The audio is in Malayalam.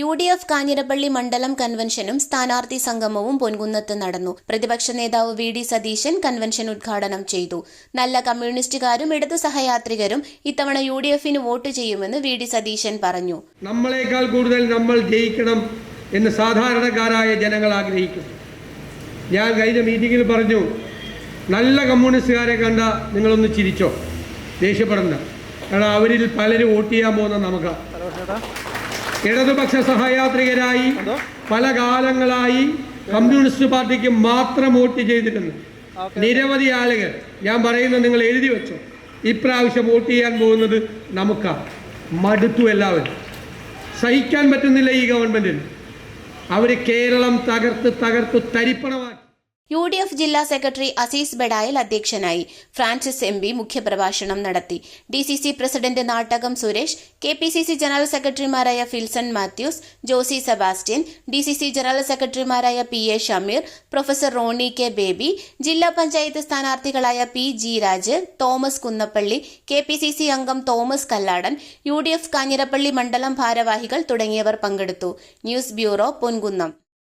യു ഡി എഫ് കാഞ്ഞിരപ്പള്ളി മണ്ഡലം കൺവെൻഷനും സ്ഥാനാർത്ഥി സംഗമവും പൊൻകുന്നത്ത് നടന്നു. പ്രതിപക്ഷ നേതാവ് വി ഡി സതീശൻ കൺവെൻഷൻ ഉദ്ഘാടനം ചെയ്തു. നല്ല കമ്മ്യൂണിസ്റ്റുകാരും ഇടതു സഹയാത്രികരും ഇത്തവണ യു ഡി എഫിന് വോട്ട് ചെയ്യുമെന്ന് വി ഡി സതീശൻ പറഞ്ഞു. നമ്മളെക്കാൾ കൂടുതൽ നമ്മൾ ജയിക്കണം എന്ന് സാധാരണക്കാരായ ജനങ്ങൾ ആഗ്രഹിക്കുന്നു. ഞാൻ കഴിഞ്ഞ മീറ്റിംഗിൽ പറഞ്ഞു നല്ല കമ്മ്യൂണിസ്റ്റുകാരെ കണ്ട നിങ്ങളൊന്ന് ചിരിച്ചോ? ദേഷ്യപ്പെടണ്ട. കാരണം അവരിൽ പലരും വോട്ട് ചെയ്യാൻ പോകുന്ന നമുക്ക്. ഇടതുപക്ഷ സഹയാത്രികരായി പല കാലങ്ങളായി കമ്മ്യൂണിസ്റ്റ് പാർട്ടിക്ക് മാത്രം വോട്ട് ചെയ്തിട്ടുണ്ട്. നിരവധി ആളുകൾ ഞാൻ പറയുന്നത് നിങ്ങൾ എഴുതി വെച്ചോ. ഇപ്രാവശ്യം വോട്ട് ചെയ്യാൻ പോകുന്നത് നമുക്കാണ് മടുത്തു എല്ലാവരും. സഹിക്കാൻ പറ്റുന്നില്ല ഈ ഗവൺമെന്റിന്. അവർ കേരളം തകർത്ത് തകർത്ത് തരിപ്പണമാക്കി. യു ഡി എഫ് ജില്ലാ സെക്രട്ടറി അസീസ് ബെഡായൽ അധ്യക്ഷനായി. ഫ്രാൻസിസ് എം പി മുഖ്യപ്രഭാഷണം നടത്തി. D C C president Nattakam Suresh K P C C general സെക്രട്ടറിമാരായ Filson Mathews Josy Sebastian D C C general സെക്രട്ടറിമാരായ P A Shameer professor Rony K Baby ജില്ലാ panchayat സ്ഥാനാർത്ഥികളായ P G Raj Thomas Kunnappally K P C C അംഗം Thomas Kalladan U D F Kanjirappally മണ്ഡലം ഭാരവാഹികൾ തുടങ്ങിയവർ പങ്കെടുത്തു. News bureau Ponkunnam.